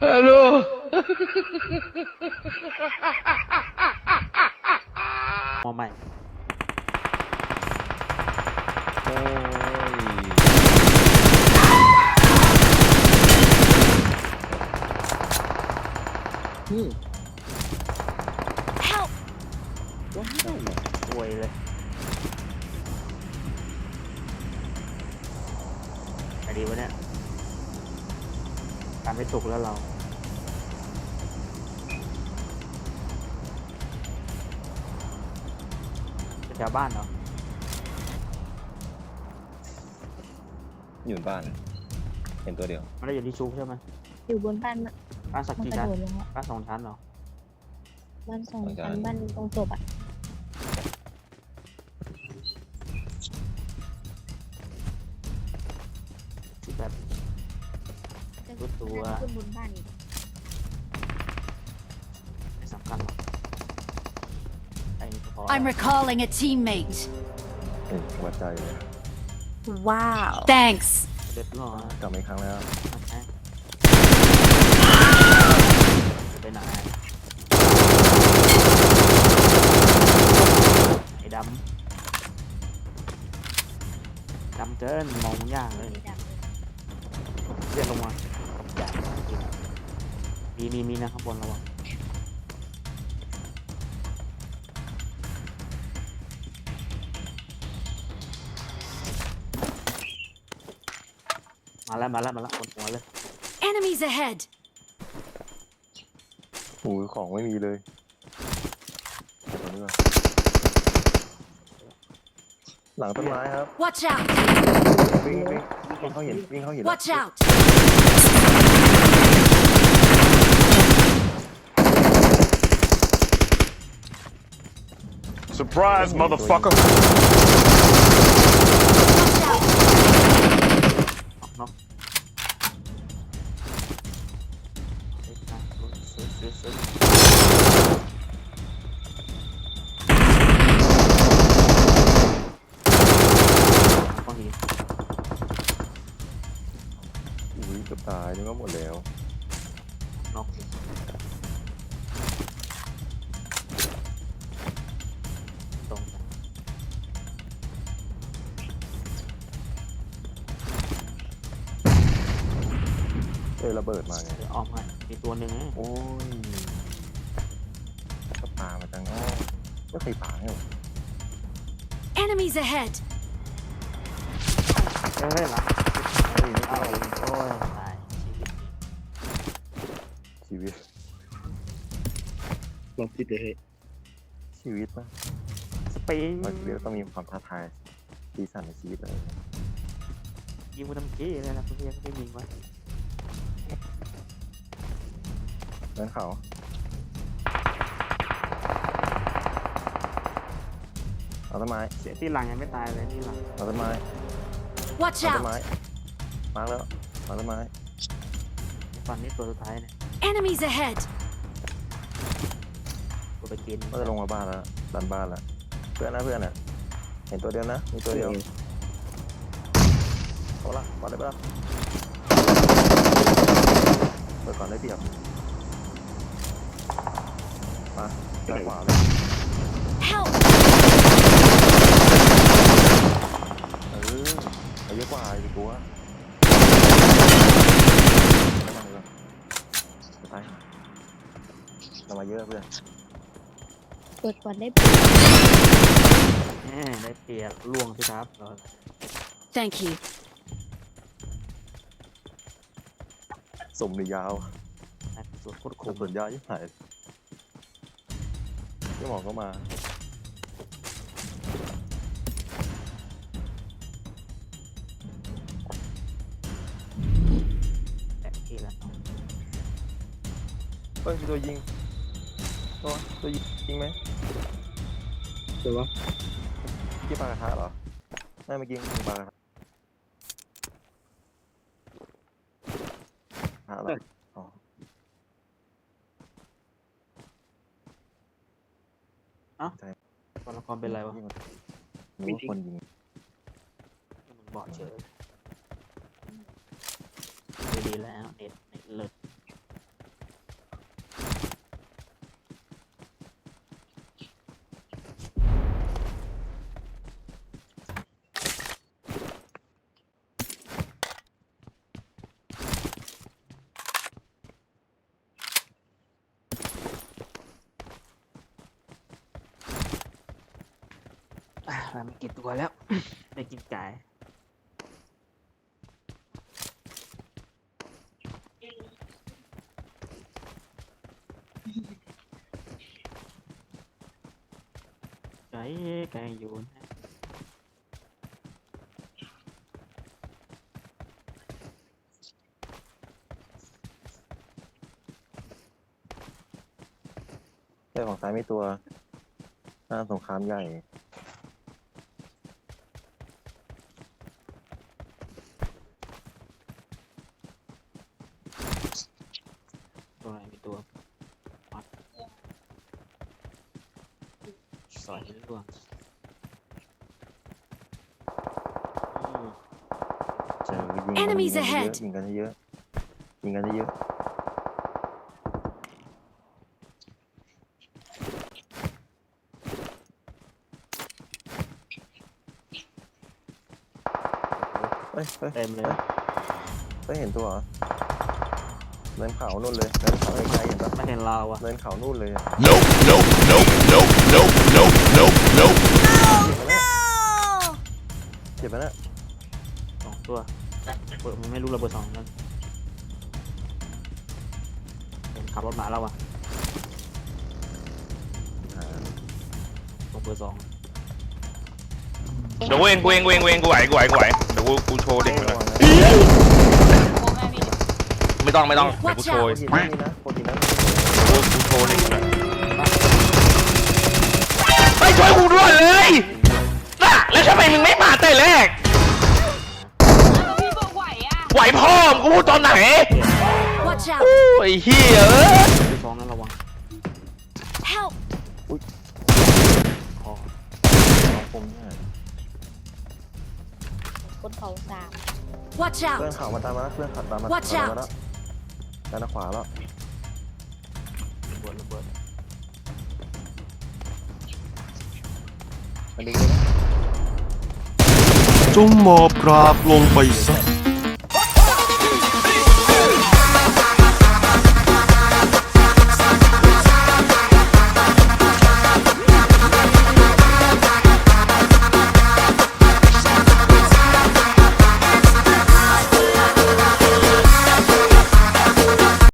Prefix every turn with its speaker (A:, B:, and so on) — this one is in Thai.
A: Hello.
B: มอใหม่
C: โอ้ย
B: นี่
D: Help!
B: ว้าวรวยเลย การไม่สุกแล้วเราเป็นแถวบ้านเหรอ
C: อยู่บ้าน เห็นตัวเดียว
B: มันได้อยู่ที่ชุบใช่ไหม
D: อยู่บนบ้านมัน
B: บ้านสัก
D: มัน
B: กี่
D: กระ
B: ชั้น
D: โดดลงอะ
B: บ้านสองชั้นเหรอ
D: บ้านสอง
C: สองชั้
D: ชั้
C: น
D: นบ้านตรงศพอะ
B: ตัว
D: ขึ้นบนบ้านอีก
B: ไม่สำคัญหรอกไอ้นี่ก็พอ
E: I'm recalling a teammate.
C: เห็นหัวใจเลย
E: Wow. Thanks.
B: เด็ดหรอก
C: ลับมาอีกครั้งแล้ว
B: โอเคจะไปไหนไอ้ดำดำเกินมองยากเลย
D: มีดับเลย
B: เรียนลงมาอยากจริง มีมีมีนะข้างบนระวังมาแล้วมาแล้วมาแล้วบนหัวเลย
E: Enemies ahead.
C: โอ้ยของไม่มีเลยเก็บตัวนี้ก่อนหลังต้นไม้ครับ
E: Watch out.
C: วิ่งวิ่งวิ่งเข้าหินวิ่งเข้าหิน
E: Watch out.
F: Surprise, motherfucker.
E: Watch out.
B: น็อกน็อกเฮ้ยนะซื้อซื้อซื้อฟังดี
C: อุ้ยเกือบตายนี่ก็หมดแล้ว ระเบิดมาไง
B: เดี๋ยวออกมามีตัวหนึ่งนะ
C: โอ้ยก็ปามาจังอ้อก็เคยปาให้หรอ
E: Enemies ahead.
B: เฮ้ยหลัง
C: เฮ้ยไม่
B: เอา
C: เอา
B: โอ้ยตายชีวิต
C: ชีวิต
A: ลองติดเลย
C: ชีวิตปะ
B: สปริง
C: บางชีวิตก็ต้องมีความท้าทายสีสันในชีวิตอะไรอย่างเงี้ย
B: ยิงมาทำกี้เลยนะเพื่อนก็ยิงไว้
C: นั่นเขาเอาต้นไม้
B: เสียที่หลังยังไม่ตายเลยที่หลัง
C: เอาต้นไม้
E: Watch
C: เอาต้น
E: out.
C: ไม้ มาแล้วเอาต้นไม้
B: ฝั่งนี้ตัวสุดท้ายเนี่ย
E: Enemies ahead.
B: กูไปกิน
C: ก็จะลงมาบ้านแล้วดันบ้านแล้วเพื่อนนะเพื่อนอะ เห็นตัวเดียวนะ มีตัวเดียวเอาละก่อนได้ปะเปิดก่อนได้เปรียบ มาด้านขวาเลย
E: Help.
C: เออเอาเยอะกว่าอีกตัวไม่ต้องเลยไปเรามาเยอะเพื่อน
D: เปิดก่อนได้
B: แหมได้เปรียบล่วงที่ทับเรา
E: Thank you.
C: สมหรือยาว
B: ได้สุดโคตร
C: ค
B: คุ้
C: ม
B: ม
C: ส่วนยาวยิ่งหาย ที่หมอก็มา
B: แตะที่แล้ว
C: เฮ้ยมีตัวยิงตัวตัวยิงยิงไหม
A: ใช่ปะ
C: ที่ปลากระทะเหรอไม่เมื่อกี้ยิงปลากระทะหาอะไรอ๋อ
B: ตัวละครเป็นไรวะ
C: ยิงนึกว่าคนยิง
B: มึงบอกเฉยดีๆแล้วเน็ตเน็ตเลิศ ได้มากี่ตัวแล้ว ได้กินไก่ไก่ไก่อยู่นะ
C: ใช่ฝั่งซ้ายมีตัวหน้าสงครามใหญ่
B: ตัวไหนมีตัวปัด สอยให้ร่วงอืม
C: เจอยิงกัน
E: Enemies
C: ยิงกันเยอะ
E: ahead
C: ยิงกันเยอะยิงกันเยอะเฮ้ยเฮ้ย
B: เต็มเลย
C: เฮ้ยเห็นตัวเหรอ เนินเขานู่นเลยเนินเขาไกลๆเห็นปะ
B: ไม่เห็นเราอะ
C: เนินเขานู่นเลยอะ
F: Nope, nope, nope, nope, nope, nope, nope, nope.
C: เจ็บไหมเนี่ย
B: สองตัวเปิดมันไม่รู้ระเบิดสองนั่นเห็นขับรถมาแล้วอะ
C: หา
B: ตรงเบอร์สอง
F: เดี๋ยวกูเองกูเองกูเองกูเองกูไหวกูไหวกูไหวเดี๋ยวกูกูโชว์เด็กไป
C: ระ
F: เลย
C: วังนะ
F: ไม่ต้องไม่ต้องเดี๋ยวกู
E: Watch
F: โชว์
C: โปรตีนนั่นนี่นะโปรตีนนั่น
F: กูกูโชว์เด็กไปเลยไม่ช่วยกูด้วยเลยน่ะแล้วทำไมมึงไม่มาแต่แรก
G: พี่บอกไหวอะ
F: ไหวพ่อมงกูพูดตอนไหน
E: Watch out!
F: โอ้ยเฮียเอ้ย
B: เบอร์สองนั่นระวัง
E: Help!
B: คอ
C: น้องคมเนี่ย
D: บนเขาสาม
E: Watch
C: เพื่อน
E: out!
C: ข่าวมาตามมาแล้วเพื่อนข่าวตามมา
E: Watch
C: ตาม
E: out
C: มาแล้ว ด้านขวาแล้ว
B: ระเบิดระเบิด
C: มาดึงเลยนะ
H: จงหมอบกราบลงไปซะ